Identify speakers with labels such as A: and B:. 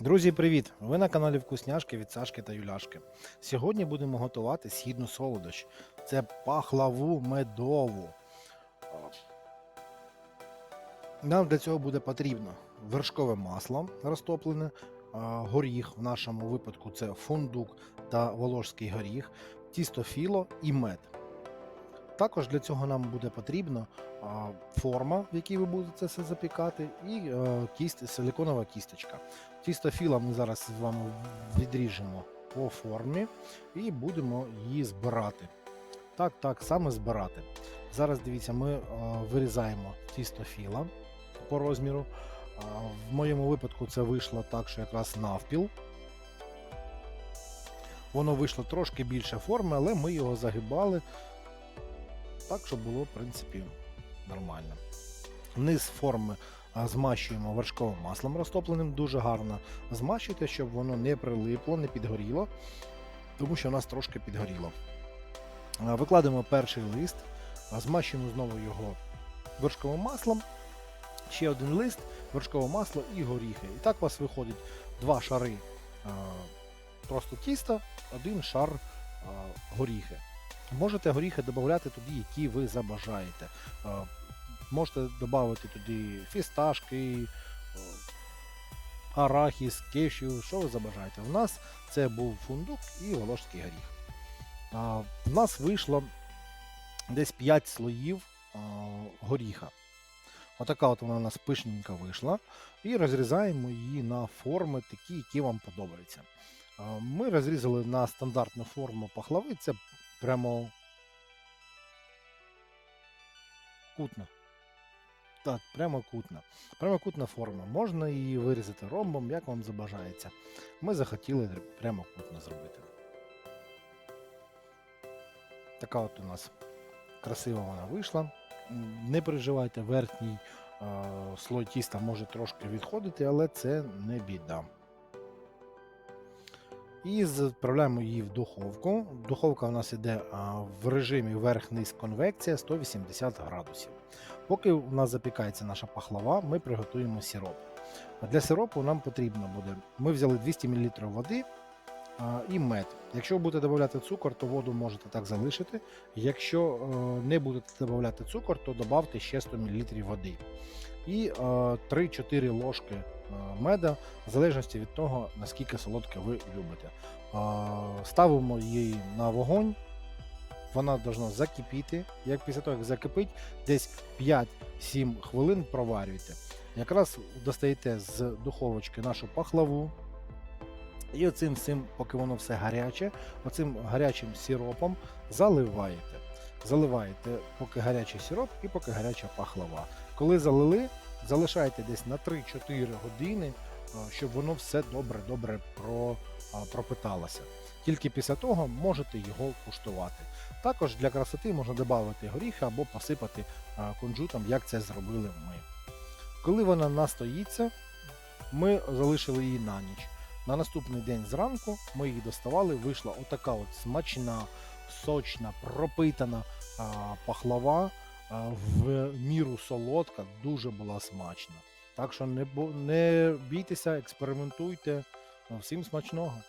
A: Друзі, привіт! Ви на каналі Вкусняшки від Сашки та Юляшки. Сьогодні будемо готувати східну солодощ. Це пахлаву медову. Нам для цього буде потрібно вершкове масло розтоплене, горіх, в нашому випадку це фундук та волошський горіх, тісто філо і мед. Також для цього нам буде потрібно а, форма, в якій ви будете це все запікати, і е, кість, силиконова кісточка. Тісто філа ми зараз з вами відріжемо по формі і будемо її збирати. Так, так, саме збирати. Зараз дивіться, ми е, вирізаємо тісто філа по розміру. В моєму випадку це вийшло так, що якраз навпіл. Воно вийшло трошки більше форми, але ми його загибали так, щоб було, в принципі, нормально. Низ форми змащуємо вершковим маслом розтопленим дуже гарно. Змащуйте, щоб воно не прилипло, не підгоріло, тому що у нас трошки підгоріло. Викладемо перший лист, змащуємо знову його вершковим маслом. Ще один лист, вершкове масло і горіхи. І так у вас виходить два шари просто тіста, один шар горіхи. Можете горіхи додати туди, які ви забажаєте. Можете додати туди фісташки, арахіс, кешю, що ви забажаєте. У нас це був фундук і волошський горіх. А, В нас вийшло десь 5 слоїв горіха. Отака от вона у нас пишненька вийшла. І розрізаємо її на форми, такі, які вам подобаються. Ми розрізали на стандартну форму пахлави, це прямо кутна. Так, прямокутна. Прямокутна форма. Можна її вирізати ромбом, як вам забажається. Ми захотіли прямокутно зробити. Така от у нас красива вона вийшла. Не переживайте, верхній е, слой тіста може трошки відходити, але це не біда. І відправляємо її в духовку. Духовка у нас йде в режимі верх-низ конвекція 180 градусів. Поки у нас запікається наша пахлава, ми приготуємо сироп. Для сиропу нам потрібно буде. Ми взяли 200 мл води і мед. Якщо ви будете додати цукор, то воду можете так залишити. Якщо е, не будете додати цукор, то додавте ще 100 мл води. І е, 3-4 ложки е, меда, в залежності від того, наскільки солодке ви любите. Е, Ставимо її на вогонь. Вона повинна закипіти. Як після того, як закипить, десь 5-7 хвилин проварюйте. Якраз достаєте з духовочки нашу пахлаву. І оцим всім, поки воно все гаряче, оцим гарячим сиропом заливаєте. Заливаєте поки гарячий сироп і поки гаряча пахлава. Коли залили, залишайте десь на 3-4 години, щоб воно все добре-добре про, пропиталося. Тільки після того можете його куштувати. Також для красоти можна додати горіхи або посипати кунжутом, як це зробили ми. Коли вона настоїться, ми залишили її на ніч. На наступний день зранку ми її доставали, вийшла отака от смачна, сочна, пропитана пахлава, в міру солодка, дуже була смачна. Так що не, не бійтеся, експериментуйте. Всім смачного!